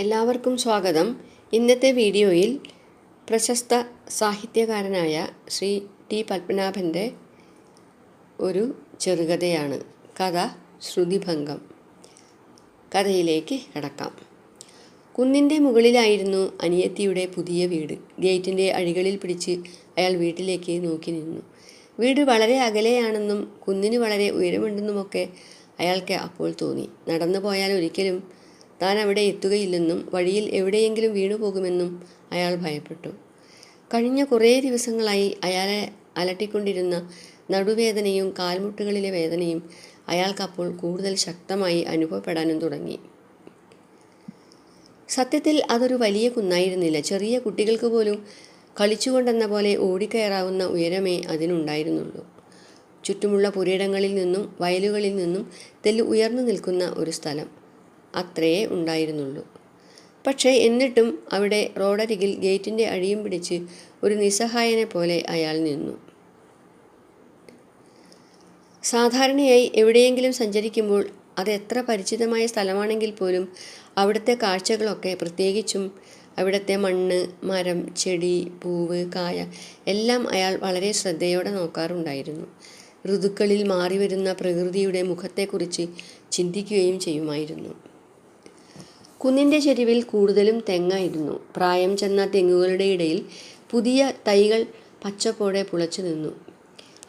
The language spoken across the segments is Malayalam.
എല്ലാവർക്കും സ്വാഗതം. ഇന്നത്തെ വീഡിയോയിൽ പ്രശസ്ത സാഹിത്യകാരനായ ശ്രീ ടി പത്മനാഭന്റെ ഒരു ചെറുകഥയാണ്. കഥ ശ്രുതിഭംഗം. കഥയിലേക്ക് കടക്കാം. കുന്നിന്റെ മുകളിലായിരുന്നു അനിയത്തിയുടെ പുതിയ വീട്. ഗേറ്റിന്റെ അഴികളിൽ പിടിച്ച് അയാൾ വീട്ടിലേക്ക് നോക്കി നിന്നു. വീട് വളരെ അകലെയാണെന്നും കുന്നിന് വളരെ ഉയരമുണ്ടെന്നുമൊക്കെ അയാൾക്ക് അപ്പോൾ തോന്നി. നടന്നു പോയാൽ ഒരിക്കലും താൻ അവിടെ എത്തുകയില്ലെന്നും വഴിയിൽ എവിടെയെങ്കിലും വീണുപോകുമെന്നും അയാൾ ഭയപ്പെട്ടു. കഴിഞ്ഞ കുറേ ദിവസങ്ങളായി അയാളെ അലട്ടിക്കൊണ്ടിരുന്ന നടുവേദനയും കാൽമുട്ടുകളിലെ വേദനയും അയാൾക്കപ്പോൾ കൂടുതൽ ശക്തമായി അനുഭവപ്പെടാനും തുടങ്ങി. സത്യത്തിൽ അതൊരു വലിയ കുന്നായിരുന്നില്ല. ചെറിയ കുട്ടികൾക്ക് പോലും കളിച്ചുകൊണ്ടെന്ന പോലെ ഓടിക്കയറാവുന്ന ഉയരമേ അതിനുണ്ടായിരുന്നുള്ളൂ. ചുറ്റുമുള്ള പുരയിടങ്ങളിൽ നിന്നും വയലുകളിൽ നിന്നും തെല്ല് ഉയർന്നു നിൽക്കുന്ന ഒരു സ്ഥലം. അത്രയേ ഉണ്ടായിരുന്നുള്ളൂ. പക്ഷേ എന്നിട്ടും അവിടെ റോഡരികിൽ ഗേറ്റിന്റെ അഴിയും പിടിച്ച് ഒരു നിസ്സഹായനെ പോലെ അയാൾ നിന്നു. സാധാരണയായി എവിടെയെങ്കിലും സഞ്ചരിക്കുമ്പോൾ അത് എത്ര പരിചിതമായ സ്ഥലമാണെങ്കിൽ പോലും അവിടുത്തെ കാഴ്ചകളൊക്കെ പ്രത്യേകിച്ചും അവിടുത്തെ മണ്ണ് മരം ചെടി പൂവ് കായ എല്ലാം അയാൾ വളരെ ശ്രദ്ധയോടെ നോക്കാറുണ്ടായിരുന്നു. ഋതുക്കളിൽ മാറിവരുന്ന പ്രകൃതിയുടെ മുഖത്തെക്കുറിച്ച് ചിന്തിക്കുകയും ചെയ്യുമായിരുന്നു. കുന്നിന്റെ ചെരുവിൽ കൂടുതലും തെങ്ങായിരുന്നു പ്രായം ചെന്ന തെങ്ങുകളുടെ ഇടയിൽ പുതിയ തൈകൾ പച്ചപ്പോടെ പുളച്ചു നിന്നു.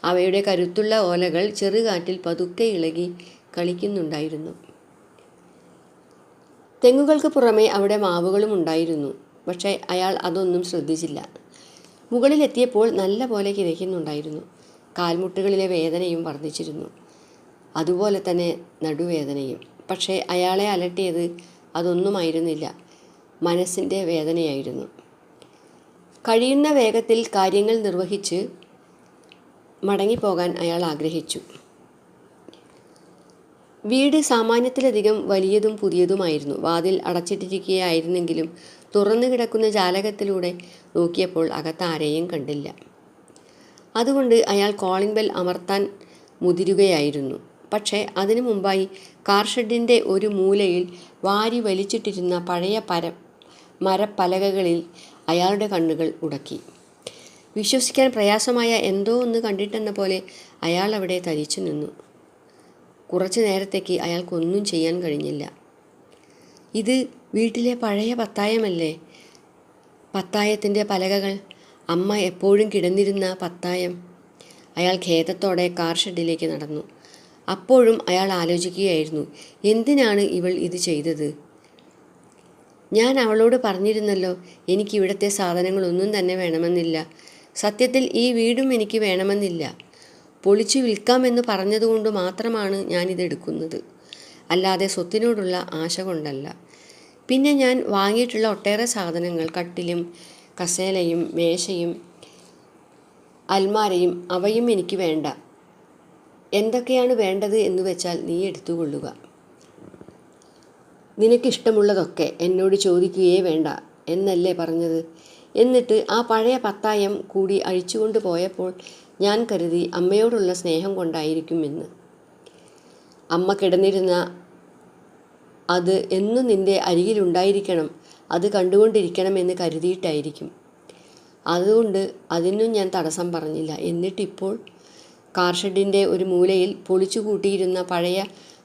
അവയുടെ കരുത്തുള്ള ഓലകൾ ചെറുകാറ്റിൽ പതുക്കെ ഇളകി കളിക്കുന്നുണ്ടായിരുന്നു. തെങ്ങുകൾക്ക് പുറമെ അവിടെ മാവുകളും ഉണ്ടായിരുന്നു. പക്ഷേ അയാൾ അതൊന്നും ശ്രദ്ധിച്ചില്ല. മുകളിലെത്തിയപ്പോൾ നല്ല പോലെ കിതയ്ക്കുന്നുണ്ടായിരുന്നു കാൽമുട്ടുകളിലെ വേദനയും വർദ്ധിച്ചിരുന്നു. അതുപോലെ തന്നെ നടുവേദനയും. പക്ഷേ അയാളെ അലട്ടിയത് അതൊന്നുമായിരുന്നില്ല. മനസ്സിന്റെ വേദനയായിരുന്നു. കഴിയുന്ന വേഗത്തിൽ കാര്യങ്ങൾ നിർവഹിച്ച് മടങ്ങിപ്പോകാൻ അയാൾ ആഗ്രഹിച്ചു. വീട് സാമാന്യത്തിലധികം വലിയതും പുതിയതുമായിരുന്നു. വാതിൽ അടച്ചിട്ടിരിക്കുകയായിരുന്നെങ്കിലും തുറന്നു കിടക്കുന്ന ജാലകത്തിലൂടെ നോക്കിയപ്പോൾ അകത്ത് ആരെയും കണ്ടില്ല. അതുകൊണ്ട് അയാൾ കോളിംഗ് ബെൽ അമർത്താൻ മുതിരുകയായിരുന്നു. പക്ഷേ അതിനു മുമ്പായി കാർഷെഡിന്റെ ഒരു മൂലയിൽ വാരി വലിച്ചിട്ടിരുന്ന പഴയ പര മരപ്പലകകളിൽ അയാളുടെ കണ്ണുകൾ ഉടക്കി. വിശ്വസിക്കാൻ പ്രയാസമായ എന്തോ ഒന്ന് കണ്ടിട്ടെന്ന പോലെ അയാൾ അവിടെ തരിച്ചു നിന്നു. കുറച്ചു നേരത്തേക്ക് അയാൾക്കൊന്നും ചെയ്യാൻ കഴിഞ്ഞില്ല. ഇത് വീട്ടിലെ പഴയ പത്തായമല്ലേ? പത്തായത്തിന്റെ പലകകൾ. അമ്മ എപ്പോഴും കിടന്നിരുന്ന പത്തായം. അയാൾ ഖേദത്തോടെ കാർ ഷെഡിലേക്ക് നടന്നു. അപ്പോഴും അയാൾ ആലോചിക്കുകയായിരുന്നു എന്തിനാണ് ഇവൾ ഇത് ചെയ്തത്? ഞാൻ അവളോട് പറഞ്ഞിരുന്നല്ലോ എനിക്ക് ഇവിടുത്തെ സാധനങ്ങളൊന്നും തന്നെ വേണമെന്നില്ല. സത്യത്തിൽ ഈ വീടും എനിക്ക് വേണമെന്നില്ല. പൊളിച്ചു വിൽക്കാമെന്ന് പറഞ്ഞതുകൊണ്ട് മാത്രമാണ് ഞാനിതെടുക്കുന്നത് അല്ലാതെ സ്വത്തിനോടുള്ള ആശ കൊണ്ടല്ല. പിന്നെ ഞാൻ വാങ്ങിയിട്ടുള്ള ഒട്ടേറെ സാധനങ്ങൾ കട്ടിലും കസേലയും മേശയും അൽമാരയും അവയും എനിക്ക് വേണ്ട. എന്തൊക്കെയാണ് വേണ്ടത് എന്ന് വെച്ചാൽ നീ എടുത്തുകൊള്ളുക. നിനക്കിഷ്ടമുള്ളതൊക്കെ എന്നോട് ചോദിക്കുകയേ വേണ്ട എന്നല്ലേ പറഞ്ഞത്? എന്നിട്ട് ആ പഴയ പത്തായം കൂടി അഴിച്ചുകൊണ്ട് പോയപ്പോൾ ഞാൻ കരുതി അമ്മയോടുള്ള സ്നേഹം കൊണ്ടായിരിക്കും എന്ന് അമ്മ കിടന്നിരുന്ന അത് എന്നും നിന്റെ അരികിലുണ്ടായിരിക്കണം അത് കണ്ടുകൊണ്ടിരിക്കണമെന്ന് കരുതിയിട്ടായിരിക്കും. അതുകൊണ്ട് അതിനും ഞാൻ തടസ്സം പറഞ്ഞില്ല. എന്നിട്ടിപ്പോൾ കാർ ഷെഡിന്റെ ഒരു മൂലയിൽ പൊളിച്ചു കൂട്ടിയിരുന്ന പഴയ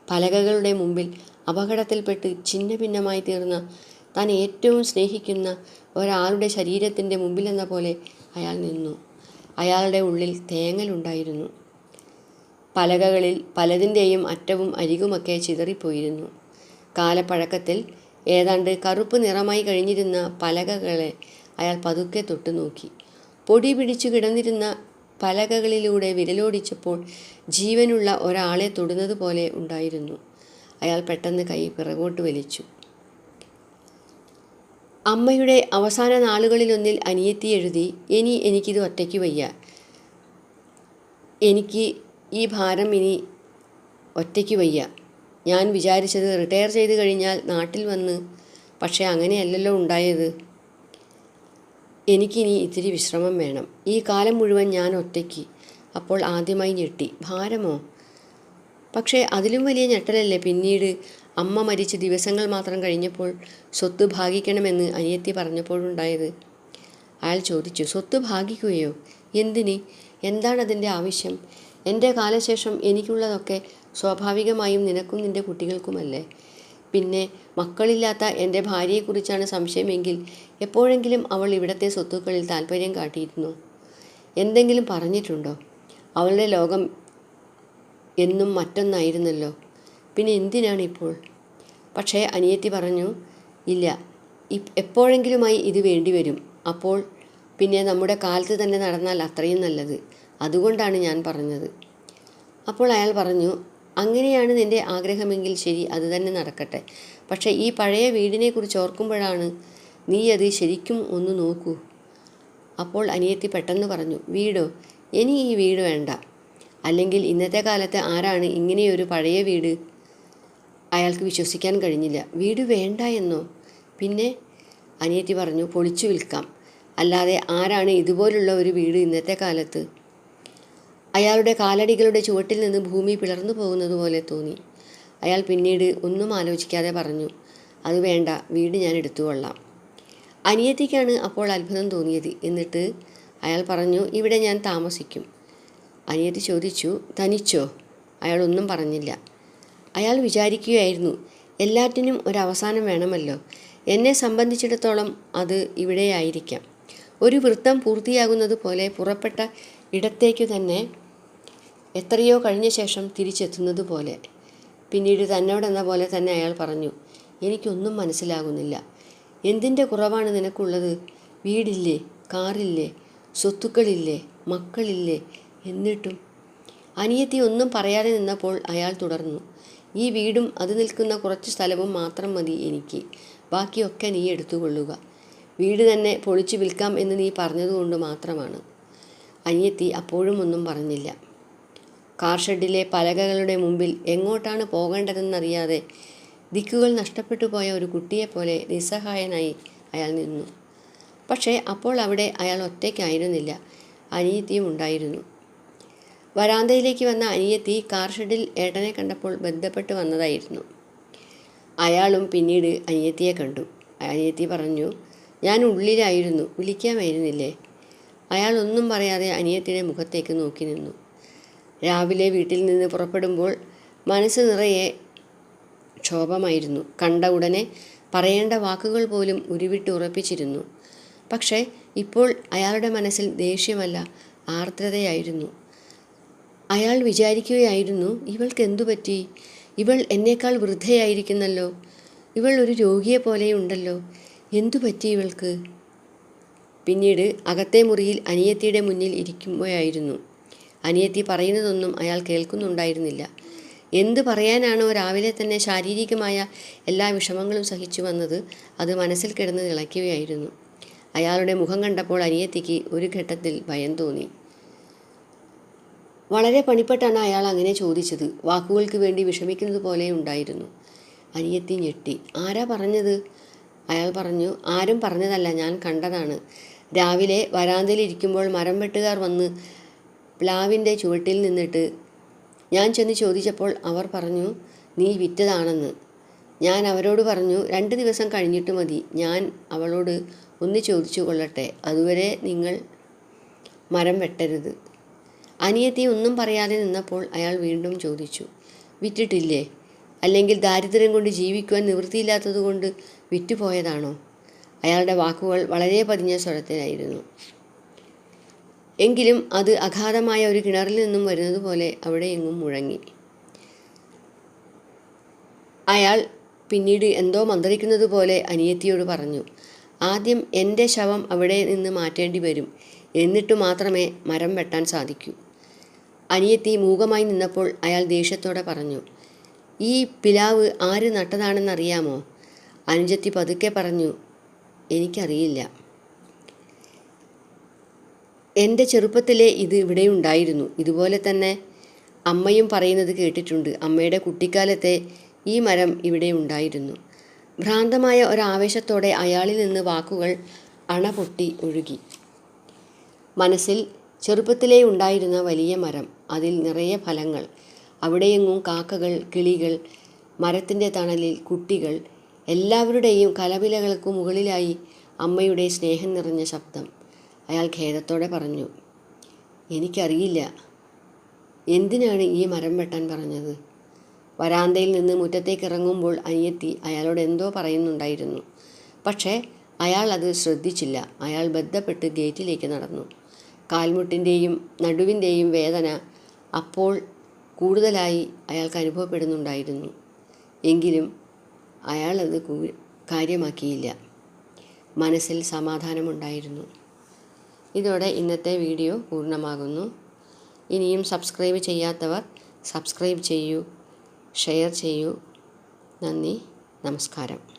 പലകകളുടെ മുമ്പിൽ അപകടത്തിൽപ്പെട്ട് ഛിന്ന ഭിന്നമായി തീർന്ന താൻ ഏറ്റവും സ്നേഹിക്കുന്ന ഒരാളുടെ ശരീരത്തിന്റെ മുമ്പിലെന്ന പോലെ അയാൾ നിന്നു. അയാളുടെ ഉള്ളിൽ തേങ്ങലുണ്ടായിരുന്നു പലകകളിൽ പലതിന്റെയും അറ്റവും അരികുമൊക്കെ ചിതറിപ്പോയിരുന്നു. കാലപ്പഴക്കത്തിൽ ഏതാണ്ട് കറുപ്പ് നിറമായി കഴിഞ്ഞിരുന്ന പലകകളെ അയാൾ പതുക്കെ തൊട്ടു നോക്കി പൊടി പിടിച്ചു കിടന്നിരുന്ന പലകകളിലൂടെ വിരലോടിച്ചപ്പോൾ ജീവനുള്ള ഒരാളെ തൊടുന്നത് പോലെ ഉണ്ടായിരുന്നു. അയാൾ പെട്ടെന്ന് കൈ പിറകോട്ട് വലിച്ചു. അമ്മയുടെ അവസാന നാളുകളിലൊന്നിൽ അനിയത്തി എഴുതി ഇനി എനിക്കിത് ഒറ്റയ്ക്ക് വയ്യ. എനിക്ക് ഈ ഭാരം ഇനി ഒറ്റയ്ക്ക് വയ്യ. ഞാൻ വിചാരിച്ചത് റിട്ടയർ ചെയ്ത് കഴിഞ്ഞാൽ നാട്ടിൽ വന്ന് പക്ഷേ അങ്ങനെയല്ലല്ലോ ഉണ്ടായത്. എനിക്കിനി ഇത്തിരി വിശ്രമം വേണം. ഈ കാലം മുഴുവൻ ഞാൻ ഒറ്റയ്ക്ക്. അപ്പോൾ ആദ്യമായി ഞെട്ടി. ഭാരമോ? പക്ഷേ അതിലും വലിയ ഞെട്ടലല്ലേ. പിന്നീട് അമ്മ മരിച്ച് ദിവസങ്ങൾ മാത്രം കഴിഞ്ഞപ്പോൾ സ്വത്ത് ഭാഗിക്കണമെന്ന് അനിയത്തി പറഞ്ഞപ്പോഴുണ്ടായത്? അയാൾ ചോദിച്ചു. സ്വത്ത് ഭാഗിക്കുകയോ? എന്തിന്? എന്താണതിന്റെ ആവശ്യം? എന്റെ കാലശേഷം എനിക്കുള്ളതൊക്കെ സ്വാഭാവികമായും നിനക്കും നിന്റെ കുട്ടികൾക്കുമല്ലേ? പിന്നെ മക്കളില്ലാത്ത എന്റെ ഭാര്യയെക്കുറിച്ചാണ് സംശയമെങ്കിൽ എപ്പോഴെങ്കിലും അവൾ ഇവിടത്തെ സ്വത്തുക്കളിൽ താല്പര്യം കാട്ടിയിരുന്നു? എന്തെങ്കിലും പറഞ്ഞിട്ടുണ്ടോ? അവളുടെ ലോകം എന്നും മറ്റൊന്നായിരുന്നല്ലോ. പിന്നെ എന്തിനാണ് ഇപ്പോൾ പക്ഷേ അനിയത്തി പറഞ്ഞു ഇല്ല എപ്പോഴെങ്കിലുമായി ഇത് വേണ്ടിവരും. അപ്പോൾ പിന്നെ നമ്മുടെ കാലത്ത് തന്നെ നടന്നാൽ അത്രയും നല്ലത്. അതുകൊണ്ടാണ് ഞാൻ പറഞ്ഞത്. അപ്പോൾ അയാൾ പറഞ്ഞു അങ്ങനെയാണ് നിന്റെ ആഗ്രഹമെങ്കിൽ ശരി അത് തന്നെ നടക്കട്ടെ. പക്ഷേ ഈ പഴയ വീടിനെ കുറിച്ച് ഓർക്കുമ്പോഴാണ് നീ അത് ശരിക്കും ഒന്ന് നോക്കൂ. അപ്പോൾ അനിയത്തി പെട്ടെന്ന് പറഞ്ഞു വീടോ? ഇനി ഈ വീട് വേണ്ട. അല്ലെങ്കിൽ ഇന്നത്തെ കാലത്ത് ആരാണ് ഇങ്ങനെയൊരു പഴയ വീട്? അയാൾക്ക് വിശ്വസിക്കാൻ കഴിഞ്ഞില്ല. വീട് വേണ്ട എന്നോ? പിന്നെ അനിയത്തി പറഞ്ഞു പൊളിച്ചു വിൽക്കാം. അല്ലാതെ ആരാണ് ഇതുപോലുള്ള ഒരു വീട് ഇന്നത്തെ കാലത്ത്? അയാളുടെ കാലടികളുടെ ചുവട്ടിൽ നിന്ന് ഭൂമി പിളർന്നു പോകുന്നത് പോലെ തോന്നി. അയാൾ പിന്നീട് ഒന്നും ആലോചിക്കാതെ പറഞ്ഞു അത് വേണ്ട വീട് ഞാൻ എടുത്തുകൊള്ളാം അനിയത്തിക്കാണ് അപ്പോൾ അത്ഭുതം തോന്നിയത് എന്നിട്ട് അയാൾ പറഞ്ഞു ഇവിടെ ഞാൻ താമസിക്കും. അനിയത്തി ചോദിച്ചു തനിച്ചോ? അയാൾ ഒന്നും പറഞ്ഞില്ല. അയാൾ വിചാരിക്കുകയായിരുന്നു എല്ലാറ്റിനും ഒരവസാനം വേണമല്ലോ. എന്നെ സംബന്ധിച്ചിടത്തോളം അത് ഇവിടെയായിരിക്കാം. ഒരു വൃത്തം പൂർത്തിയാകുന്നത് പോലെ പുറപ്പെട്ട ഇടത്തേക്കു തന്നെ എത്രയോ കഴിഞ്ഞ ശേഷം തിരിച്ചെത്തുന്നത് പോലെ. പിന്നീട് തന്നോടെന്ന പോലെ തന്നെ അയാൾ പറഞ്ഞു എനിക്കൊന്നും മനസ്സിലാകുന്നില്ല. എന്തിന്റെ കുറവാണ് നിനക്കുള്ളത്? വീടില്ലേ? കാറില്ലേ? സ്വത്തുക്കളില്ലേ? മക്കളില്ലേ? എന്നിട്ടും അനിയത്തി ഒന്നും പറയാതെ നിന്നപ്പോൾ അയാൾ തുടർന്നു ഈ വീടും അത് നിൽക്കുന്ന കുറച്ച് സ്ഥലവും മാത്രം മതി എനിക്ക്. ബാക്കിയൊക്കെ നീ എടുത്തുകൊള്ളുക. വീട് തന്നെ പൊളിച്ചു വിൽക്കാം എന്ന് നീ പറഞ്ഞതുകൊണ്ട് മാത്രമാണ്. അനിയത്തി അപ്പോഴും ഒന്നും പറഞ്ഞില്ല. കാർ ഷെഡിലെ പലകകളുടെ മുമ്പിൽ എങ്ങോട്ടാണ് പോകേണ്ടതെന്നറിയാതെ ദിക്കുകൾ നഷ്ടപ്പെട്ടു പോയ ഒരു കുട്ടിയെപ്പോലെ നിസ്സഹായനായി അയാൾ നിന്നു. പക്ഷേ അപ്പോൾ അവിടെ അയാൾ ഒറ്റയ്ക്കായിരുന്നില്ല. അനിയത്തിയും ഉണ്ടായിരുന്നു. വരാന്തയിലേക്ക് വന്ന അനിയത്തി കാർ ഷെഡിൽ ഏട്ടനെ കണ്ടപ്പോൾ ബന്ധപ്പെട്ട് വന്നതായിരുന്നു. അയാളും പിന്നീട് അനിയത്തിയെ കണ്ടു. അനിയത്തി പറഞ്ഞു ഞാൻ ഉള്ളിലായിരുന്നു. വിളിക്കാമായിരുന്നില്ലേ അയാൾ ഒന്നും പറയാതെ അനിയത്തിയുടെ മുഖത്തേക്ക് നോക്കി നിന്നു. രാവിലെ വീട്ടിൽ നിന്ന് പുറപ്പെടുമ്പോൾ മനസ്സ് നിറയെ ക്ഷോഭമായിരുന്നു. കണ്ട ഉടനെ പറയേണ്ട വാക്കുകൾ പോലും ഉരുവിട്ട് ഉറപ്പിച്ചിരുന്നു. പക്ഷേ ഇപ്പോൾ അയാളുടെ മനസ്സിൽ ദേഷ്യമല്ല ആർദ്രതയായിരുന്നു. അയാൾ വിചാരിക്കുകയായിരുന്നു ഇവൾക്ക് എന്തു പറ്റി? ഇവൾ എന്നേക്കാൾ വൃദ്ധയായിരിക്കുന്നല്ലോ. ഇവൾ ഒരു രോഗിയെ പോലെയുണ്ടല്ലോ. എന്തു പറ്റി ഇവൾക്ക്? പിന്നീട് അകത്തെ മുറിയിൽ അനിയത്തിയുടെ മുന്നിൽ ഇരിക്കുമ്പോഴായിരുന്നു. അനിയത്തി പറയുന്നതൊന്നും അയാൾ കേൾക്കുന്നുണ്ടായിരുന്നില്ല. എന്ത് പറയാനാണോ രാവിലെ തന്നെ ശാരീരികമായ എല്ലാ വിഷമങ്ങളും സഹിച്ചു വന്നത് അത് മനസ്സിൽ കിടന്ന് തിളയ്ക്കുകയായിരുന്നു. അയാളുടെ മുഖം കണ്ടപ്പോൾ അനിയത്തിക്ക് ഒരു ഘട്ടത്തിൽ ഭയം തോന്നി. വളരെ പണിപ്പെട്ടാണ് അയാൾ അങ്ങനെ ചോദിച്ചത്. വാക്കുകൾക്ക് വേണ്ടി വിഷമിക്കുന്നത് പോലെ ഉണ്ടായിരുന്നു. അനിയത്തി ഞെട്ടി. ആരാ പറഞ്ഞത്? അയാൾ പറഞ്ഞു. ആരും പറഞ്ഞതല്ല. ഞാൻ കണ്ടതാണ്. രാവിലെ വരാന്തയിൽ ഇരിക്കുമ്പോൾ മരം വെട്ടുകാർ വന്ന് പ്ലാവിന്റെ ചുവട്ടിൽ നിന്നിട്ട് ഞാൻ ചെന്ന് ചോദിച്ചപ്പോൾ അവർ പറഞ്ഞു നീ വിറ്റതാണെന്ന്. ഞാൻ അവരോട് പറഞ്ഞു രണ്ട് ദിവസം കഴിഞ്ഞിട്ട് മതി ഞാൻ അവളോട് ഒന്ന് ചോദിച്ചു കൊള്ളട്ടെ അതുവരെ നിങ്ങൾ മരം വെട്ടരുത്. അനിയത്തി ഒന്നും പറയാതെ നിന്നപ്പോൾ അയാൾ വീണ്ടും ചോദിച്ചു വിറ്റിട്ടില്ലേ? അല്ലെങ്കിൽ ദാരിദ്ര്യം കൊണ്ട് ജീവിക്കുവാൻ നിവൃത്തിയില്ലാത്തതുകൊണ്ട് വിറ്റുപോയതാണോ? അയാളുടെ വാക്കുകൾ വളരെ പതിഞ്ഞ സ്വരത്തിലായിരുന്നു. എങ്കിലും അത് അഗാധമായ ഒരു കിണറിൽ നിന്നും വരുന്നത് പോലെ അവിടെ എങ്ങും മുഴങ്ങി. അയാൾ പിന്നീട് എന്തോ മന്ത്രിക്കുന്നത് പോലെ അനിയത്തിയോട് പറഞ്ഞു ആദ്യം എന്റെ ശവം അവിടെ നിന്ന് മാറ്റേണ്ടി വരും. എന്നിട്ട് മാത്രമേ മരം വെട്ടാൻ സാധിക്കൂ. അനിയത്തി മൂകമായി നിന്നപ്പോൾ അയാൾ ദേഷ്യത്തോടെ പറഞ്ഞു ഈ പിലാവ് ആര് നട്ടതാണെന്നറിയാമോ? അനുജത്തി പതുക്കെ പറഞ്ഞു എനിക്കറിയില്ല. എന്റെ ചെറുപ്പത്തിലെ ഇത് ഇവിടെ ഉണ്ടായിരുന്നു. ഇതുപോലെ തന്നെ അമ്മയും പറയുന്നത് കേട്ടിട്ടുണ്ട്. അമ്മയുടെ കുട്ടിക്കാലത്തെ ഈ മരം ഇവിടെ ഉണ്ടായിരുന്നു. ഭ്രാന്തമായ ഒരാവേശത്തോടെ അയാളിൽ നിന്ന് വാക്കുകൾ അണപൊട്ടി ഒഴുകി. മനസ്സിൽ ചെറുപ്പത്തിലേ ഉണ്ടായിരുന്ന വലിയ മരം അതിൽ നിറയെ ഫലങ്ങൾ. അവിടെയെങ്ങും കാക്കകൾ കിളികൾ മരത്തിന്റെ തണലിൽ കുട്ടികൾ എല്ലാവരുടെയും കലപിലകൾക്ക് മുകളിലായി അമ്മയുടെ സ്നേഹം നിറഞ്ഞ ശബ്ദം. അയാൾ ഖേദത്തോടെ പറഞ്ഞു എനിക്കറിയില്ല. എന്തിനാണ് ഈ മരം വെട്ടാൻ പറഞ്ഞത്? വരാന്തയിൽ നിന്ന് മുറ്റത്തേക്ക് ഇറങ്ങുമ്പോൾ അനിയത്തി അയാളോട് എന്തോ പറയുന്നുണ്ടായിരുന്നു. പക്ഷേ അയാൾ അത് ശ്രദ്ധിച്ചില്ല. അയാൾ ബന്ധപ്പെട്ട് ഗേറ്റിലേക്ക് നടന്നു. കാൽമുട്ടിന്റെയും നടുവിന്റെയും വേദന അപ്പോൾ കൂടുതലായി അയാൾക്ക് അനുഭവപ്പെടുന്നുണ്ടായിരുന്നു. എങ്കിലും അയാളത് കാര്യമാക്കിയില്ല. മനസ്സിൽ സമാധാനമുണ്ടായിരുന്നു. ഇതോടെ ഇന്നത്തെ വീഡിയോ പൂർണമാകുന്നു. ഇനിയും സബ്സ്ക്രൈബ് ചെയ്യാത്തവർ സബ്സ്ക്രൈബ് ചെയ്യൂ ഷെയർ ചെയ്യൂ. നന്ദി നമസ്കാരം.